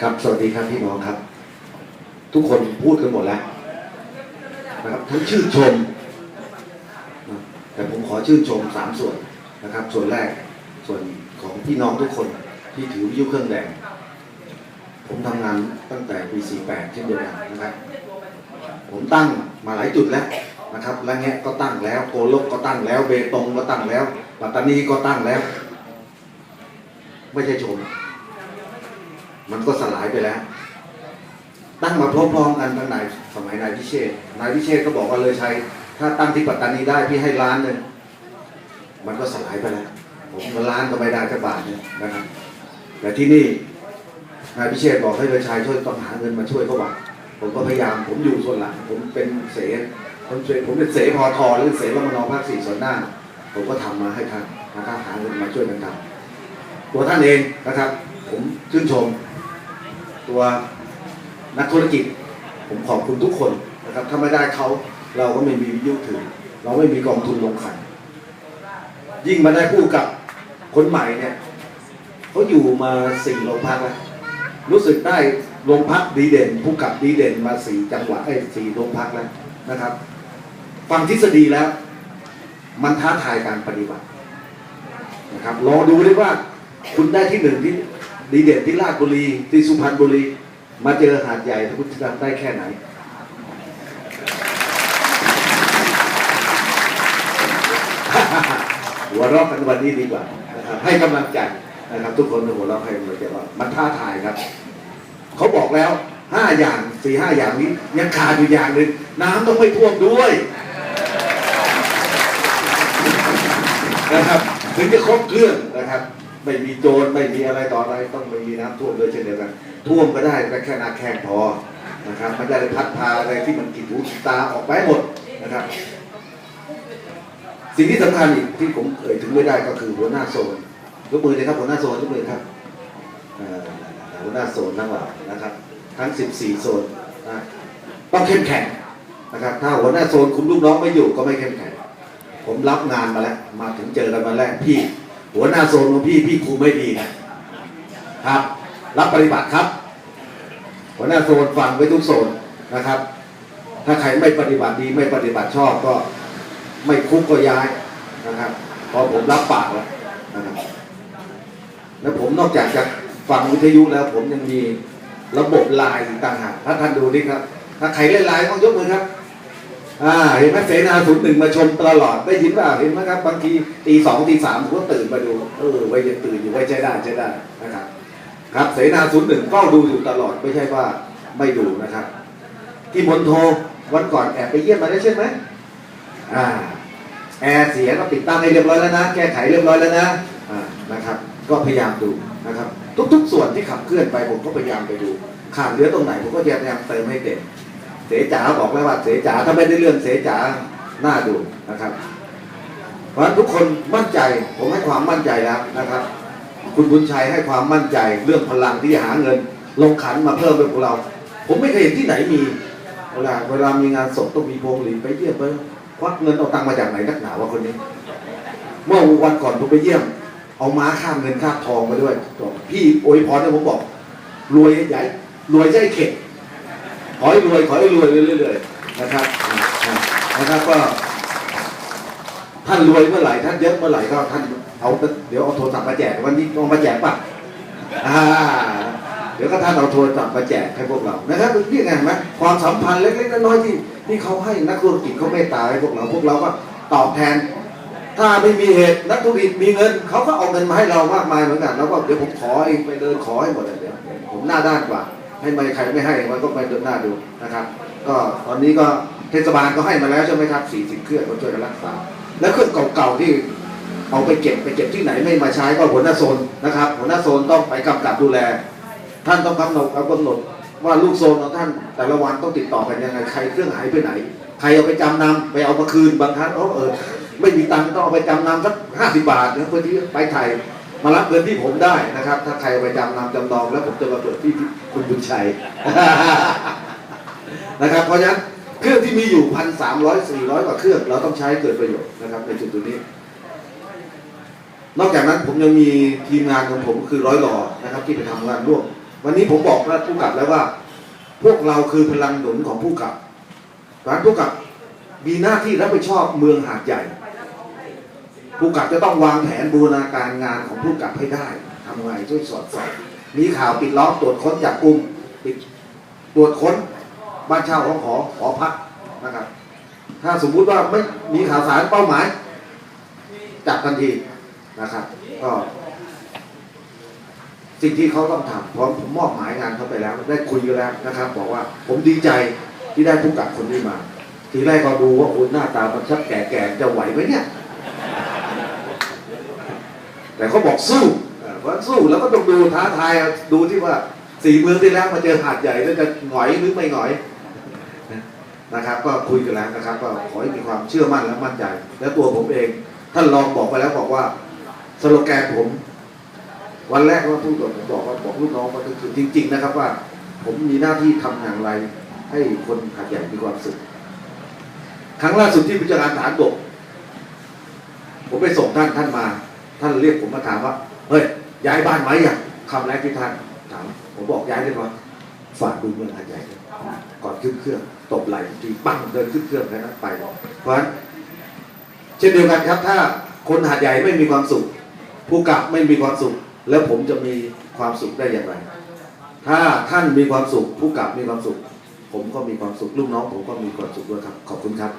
ครับสวัสดีครับพี่น้องครับ ทุกคนพูดกันหมดแล้วนะครับทั้งชื่นชม แต่ผมขอชื่นชมสามส่วนนะครับ ส่วนแรกส่วนของพี่น้องทุกคนที่ถือวิทยุเครื่องแดง ผมทำงานตั้งแต่ปี 48 เช่นเดียวกันนะครับ ผมตั้งมาหลายจุดแล้วนะครับและแงะก็ตั้งแล้วโกลกก็ตั้งแล้ว เบตงก็ตั้งแล้วปัตตานีก็ตั้งแล้ว ไม่ใช่ชม มันก็สลายไปแล้ว ตั้งมาพร้อมๆกันตั้งนายสมัยนายพิเชษนายพิเชษก็บอกว่าเลยชัยถ้าตั้งที่ปัตตานีได้พี่ให้ล้านหนึ่งมันก็สลายไปแล้วผมก็ล้านก็ไม่ได้จะบาทเนี่ยนะครับแต่ที่นี่นายพิเชษบอกให้เลยชัยช่วยต้องหาเงินมาช่วยเขาว่าผมก็พยายามผมอยู่ส่วนหลังผมเป็นเสผมเป็นผมเป็นเสพอทอหรือเสรมนภาคสี่ส่วนหน้า ผมก็ทำมาให้ท่านนะครับหาเงินมาช่วยกันทำตัวท่านเองนะครับ ผมชื่นชม ตัวนักธุรกิจ ผมขอบคุณทุกคนนะครับ ถ้าไม่ได้เขาเราก็ไม่มีวิทยุถือเราไม่มีกองทุนลงขัน ยิ่งมาได้ผู้กับคนใหม่เนี่ยเขาอยู่มาสี่โรงพักแล้วรู้สึกได้โรงพักดีเด่น ผู้กับดีเด่นมาสี่จังหวัดไอ้สี่โรงพักแล้วนะครับฟังทฤษฎีแล้ว มันท้าทายการปฏิบัตินะครับลองดูดิว่าคุณได้ที่หนึ่งที่ ดีเด่นที่ราชบุรีที่สุพรรณบุรี มาเจอหาดใหญ่คุณจะทำได้แค่ไหน หัวเราะกันวันนี้ดีกว่านะครับให้กำลังใจนะครับ ทุกคนหัวเราะให้กำลังใจว่ามันท้าทายครับ เขาบอกแล้วห้าอย่างสี่ห้าอย่างนี้ ยังขาดอยู่อย่างหนึ่งน้ำต้องไม่ท่วมด้วยนะครับ ถึงจะครบเครื่องนะครับ ไม่มีโจรไม่มีอะไรต่ออะไรต้องไม่มีน้ำท่วมด้วยเช่นเดียวกันท่วมก็ได้แต่แค่นาแข้งพอนะครับไม่ได้พัดพาอะไรที่มันกินหูกินตาออกไปหมดนะครับ สิ่งที่สำคัญอีกที่ผมเอ่ยถึงไม่ได้ก็คือหัวหน้าโซนยกมือเลยครับหัวหน้าโซนยกมือครับหัวหน้าโซนทั้งหลายนะครับ ทั้ง 14 โซนนะต้องเข้มแข็งนะครับถ้าหัวหน้าโซนคุมลูกน้องไม่อยู่ก็ไม่เข้มแข็งผมรับงานมาแล้ว มาถึงเจอกันมาแรกพี่ หัวหน้าโซนของพี่พี่คุมไม่ดีนะครับ รับปฏิบัติครับ หัวหน้าโซนฟังไว้ทุกโซนนะครับ ถ้าใครไม่ปฏิบัติดีไม่ปฏิบัติชอบก็ไม่คุกก็ย้ายนะครับพอผมรับปากแล้วนะครับ แล้วผมนอกจากจะฟังวิทยุแล้วผมยังมีระบบไลน์ต่างหากถ้าท่านดูนี่ครับ ถ้าใครเล่นไลน์ต้องยกมือครับ อ่าเห็นไหมเสนาศูนย์หนึ่งมาชมตลอดได้ยินเปล่าเห็นไหมครับ บางทีตีสองตีสามผมก็ตื่นมาดูเออไว้ยังตื่นอยู่ไว้ใช้ได้ใช้ได้นะครับ ครับเสนาศูนย์หนึ่งเฝ้าดูอยู่ตลอดไม่ใช่ว่าไม่ดูนะครับ ที่มณฑลวันก่อนแอบไปเยี่ยมมาได้ใช่ไหมอ่าแอร์เสียก็ติดตั้งให้เรียบร้อยแล้วนะ แก้ไขเรียบร้อยแล้วนะอ่านะครับ ก็พยายามดูนะครับ ทุก ๆ ส่วนที่ขับเคลื่อนไปผมก็พยายามไปดูขาดเหลือตรงไหนผมก็พยายามเติมให้เต็ม เสจ๋าบอกแล้วว่าเสจ๋าถ้าไม่ได้เรื่องเสจ๋าหน้าดูนะครับเพราะฉะนั้นทุกคนมั่นใจผมให้ความมั่นใจแล้วนะครับ คุณบุญชัยให้ความมั่นใจเรื่องพลังที่หาเงิน ลงขันมาเพิ่มเป็นพวกเรา ผมไม่เคยเห็นที่ไหนมีเวลาเวลามีงานศพต้องมีพวงหลีดไปเยี่ยมไปควักเงินเอาตังค์มาจากไหนนักหนาวะคนนี้ เมื่อวันก่อนผมไปเยี่ยม เอาม้าข้ามเงินข้ามทองมาด้วยพี่อวยพรเนี่ยผมบอก รวยใหญ่รวยใจเข็ด ขอให้รวยขอให้รวยเรื่อยๆนะครับนะครับก็ท่านรวยเมื่อไหร่ท่านเยอะเมื่อไหร่ก็ท่านเอาเดี๋ยวเอาโทรศัพท์มาแจกวันนี้เอามาแจกป่ะอ่าเดี๋ยวก็ท่านเอาโทรศัพท์มาแจกให้พวกเรานะครับนี่ไงเห็นไหมความสัมพันธ์เล็กๆน้อยๆที่ที่เขาให้นักธุรกิจเขาเมตตาให้พวกเราพวกเราก็ตอบแทน ถ้าไม่มีเหตุนักธุรกิจมีเงินเขาก็เอาเงินมาให้เรามากมายเหมือนกันแล้วก็เดี๋ยวผมขอเองไปเดินขอให้หมดเลยเดี๋ยวผมหน้าด้านกว่า ให้ไม่ใครไม่ให้มันก็ไปเดินหน้าดูนะครับ ก็ตอนนี้ก็เทศบาลก็ให้มาแล้วใช่ไหมครับ40เครื่องก็ช่วยกันรักษา แล้วเครื่องเก่าๆที่เอาไปเก็บไปเก็บที่ไหนไม่มาใช้ก็หัวหน้าโซนนะครับ หัวหน้าโซนต้องไปกำกับดูแล ท่านต้องกำหนดกำหนดว่าลูกโซนของท่านแต่ละวันต้องติดต่อกันยังไงใครเครื่องหายไปไหน ใครเอาไปจำนำไปเอามาคืนบางครั้งเออไม่มีตังค์ต้องเอาไปจำนำสักห้าสิบบาทนะเพื่อที่ไปไทย มารับเงินที่ผมได้นะครับ ถ้าใครไปจำนำจำนอง แล้วผมจะมาเปิดที่คุณบุญชัยนะครับ เพราะฉะนั้นเครื่องที่มีอยู่พันสามร้อยสี่ร้อยกว่าเครื่องเราต้องใช้เกิดประโยชน์นะครับ ในจุดตรงนี้ นอกจากนั้นผมยังมีทีมงานของผมคือร้อยหล่อนะครับ ที่ไปทำงานร่วมวันนี้ผมบอกแล้วผู้กับแล้วว่า พวกเราคือพลังหนุนของผู้กับเพรานผู้กับมีหน้าที่รับผิดชอบเมืองหาดใหญ่ ผู้กับจะต้องวางแผนบูรณาการงานของผู้กับให้ได้ทำไงช่วยสอดส่องมีข่าวปิดล้อมตรวจค้นจับกลุ่มปิดตรวจค้นบ้านเช่าของหอหอพักนะครับ ถ้าสมมุติว่าไม่มีข่าวสารเป้าหมาย จับทันทีนะครับ ก็สิ่งที่เขาต้องทำเพราะผมมอบหมายงานเขาไปแล้ว ได้คุยกันแล้วนะครับ บอกว่าผมดีใจที่ได้ผู้กับคนนี้มา ทีแรกก็ดูว่าคุณหน้าตามันชักแก่ๆจะไหวไหมเนี่ย แต่เขาบอกสู้เพราะสู้แล้วก็ต้องดูท้าทายดูที่ว่าสี่เมืองที่แล้วมาเจอหาดใหญ่แล้วจะหงอยหรือไม่หงอยนะครับ ก็คุยกันแล้วนะครับ ก็ขอให้มีความเชื่อมั่นและมั่นใจ และตัวผมเอง ท่านรองบอกไปแล้วบอกว่าสโลแกนผม วันแรกว่าพูดกับผมบอกว่าบอกลูกน้องว่าคือจริง ๆ นะครับว่า ผมมีหน้าที่ทำอย่างไร ให้คนหาดใหญ่มีความสุขครั้งล่าสุดที่ผู้จัดการฐานบกผมไปส่งท่านท่านมา ท่านเรียกผมมาถามว่า เฮ้ย ย้ายบ้านไหมอย่างคำแรกที่ท่านถาม ผมบอกย้ายได้ไหมฝากดูเมืองหาดใหญ่ด้วยก่อนขึ้นเครื่องตบไหล่ทีปั้งเดินขึ้นเครื่องแค่นั้นไป เพราะฉะนั้นเช่นเดียวกันครับ ถ้าคนหาดใหญ่ไม่มีความสุข ผู้กับไม่มีความสุข แล้วผมจะมีความสุขได้อย่างไร ถ้าท่านมีความสุข ผู้กับมีความสุข ผมก็มีความสุขลูกน้อง ผมก็มีความสุขด้วยครับ ขอบคุณครับ